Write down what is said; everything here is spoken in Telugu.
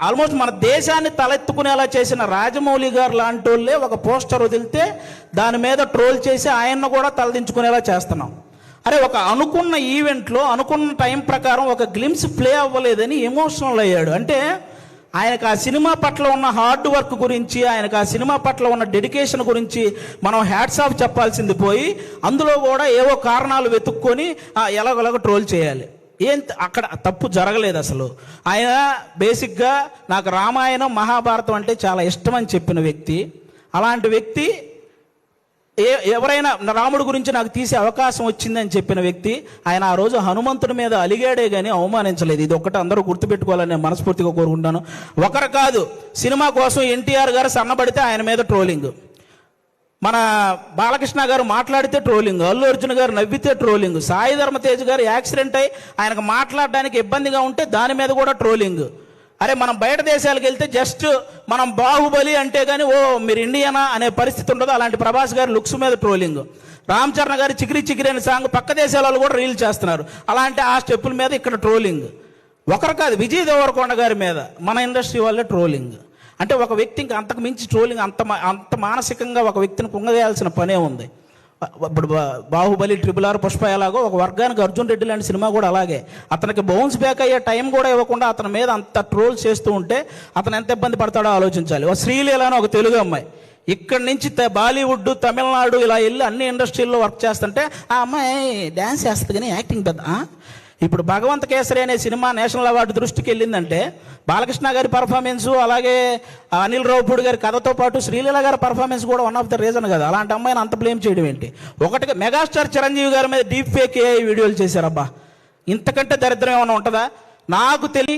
ఆల్మోస్ట్ మన దేశాన్ని తలెత్తుకునేలా చేసిన రాజమౌళి గారు లాంటి వాళ్ళే ఒక పోస్టర్ వదిలితే దాని మీద ట్రోల్ చేసి ఆయన్ను కూడా తలదించుకునేలా చేస్తున్నాం. అరే ఒక అనుకున్న ఈవెంట్లో అనుకున్న టైం ప్రకారం ఒక గ్లిమ్స్ ప్లే అవ్వలేదని ఎమోషనల్ అయ్యాడు. అంటే ఆయనకు ఆ సినిమా పట్ల ఉన్న హార్డ్ వర్క్ గురించి ఆయనకు ఆ సినిమా పట్ల ఉన్న డెడికేషన్ గురించి మనం హ్యాట్స్ ఆఫ్ చెప్పాల్సింది పోయి అందులో కూడా ఏవో కారణాలు వెతుక్కొని ఆ, ట్రోల్ చేయాలి. ఏం అక్కడ తప్పు జరగలేదు అసలు. ఆయన బేసిక్గా నాకు రామాయణం మహాభారతం అంటే చాలా ఇష్టం అని చెప్పిన వ్యక్తి. అలాంటి వ్యక్తి ఏ ఎవరైనా రాముడి గురించి నాకు తీసే అవకాశం వచ్చిందని చెప్పిన వ్యక్తి ఆయన ఆ రోజు హనుమంతుడి మీద అలిగాడే కానీ అవమానించలేదు. ఇది ఒక్కటి అందరూ గుర్తుపెట్టుకోవాలని నేను మనస్ఫూర్తిగా కోరుకుంటాను ఒకరు కాదు సినిమా కోసం ఎన్టీఆర్ గారు సన్నబడితే ఆయన మీద ట్రోలింగ్. మన బాలకృష్ణ గారు మాట్లాడితే ట్రోలింగ్ అల్లు అర్జున్ గారు నవ్వితే ట్రోలింగ్ సాయి ధర్మతేజ్ గారు యాక్సిడెంట్ అయి ఆయనకు మాట్లాడడానికి ఇబ్బందిగా ఉంటే దాని మీద కూడా ట్రోలింగ్. అరే మనం బయట దేశాలకు వెళ్తే జస్ట్ మనం బాహుబలి అంటే కానీ ఓ మీరు ఇండియనా అనే పరిస్థితి ఉండదు. అలాంటి ప్రభాస్ గారి లుక్స్ మీద ట్రోలింగ్. రామ్ చరణ్ గారి చికిరి చికిరి అనే సాంగ్ పక్క దేశాల వాళ్ళు కూడా రీల్ చేస్తున్నారు. అలాంటి ఆ స్టెప్పుల మీద ఇక్కడ ట్రోలింగ్. ఒకరు కాదు విజయ్ దేవరకొండ గారి మీద మన ఇండస్ట్రీ వాళ్ళే ట్రోలింగ్. అంటే ఒక వ్యక్తి ఇంకా అంతకు మించి ట్రోలింగ్ అంత అంత మానసికంగా ఒక వ్యక్తిని కుంగదేయాల్సిన పనే ఉంది. ఇప్పుడు బా- బాహుబలి ట్రిపుల్ ఆర్ పుష్ప ఎలాగో ఒక వర్గానికి అర్జున్ రెడ్డి లాంటి సినిమా కూడా అలాగే. అతనికి బౌన్స్ బ్యాక్ అయ్యే టైం కూడా ఇవ్వకుండా అతని మీద అంత ట్రోల్ చేస్తూ ఉంటే అతను ఎంత ఇబ్బంది పడతాడో ఆలోచించాలి. ఒక శ్రీలీల అని ఒక తెలుగు అమ్మాయి. ఇక్కడి నుంచి బాలీవుడ్ తమిళనాడు ఇలా వెళ్ళి అన్ని ఇండస్ట్రీల్లో వర్క్ చేస్తుంటే ఆ అమ్మాయి డ్యాన్స్ చేస్తుంది కానీ యాక్టింగ్ పెద్ద ఇప్పుడు భగవంత కేసరి అనే సినిమా నేషనల్ అవార్డు దృష్టికి వెళ్ళిందంటే బాలకృష్ణ గారి పర్ఫార్మెన్స్ అలాగే అనిల్ రావుపూడి గారి కథతో పాటు శ్రీలీల గారి పర్ఫార్మెన్స్ కూడా వన్ ఆఫ్ ద రీజన్ కదా. అలాంటి అమ్మాయిని అంత బ్లేమ్ చేయడం ఏంటి? ఒకటిగా మెగాస్టార్ చిరంజీవి గారి మీద డీప్ ఫేక్ ఏఐ వీడియోలు చేశారబ్బా. ఇంతకంటే దరిద్రం ఏమైనా ఉంటుందా? నాకు తెలియ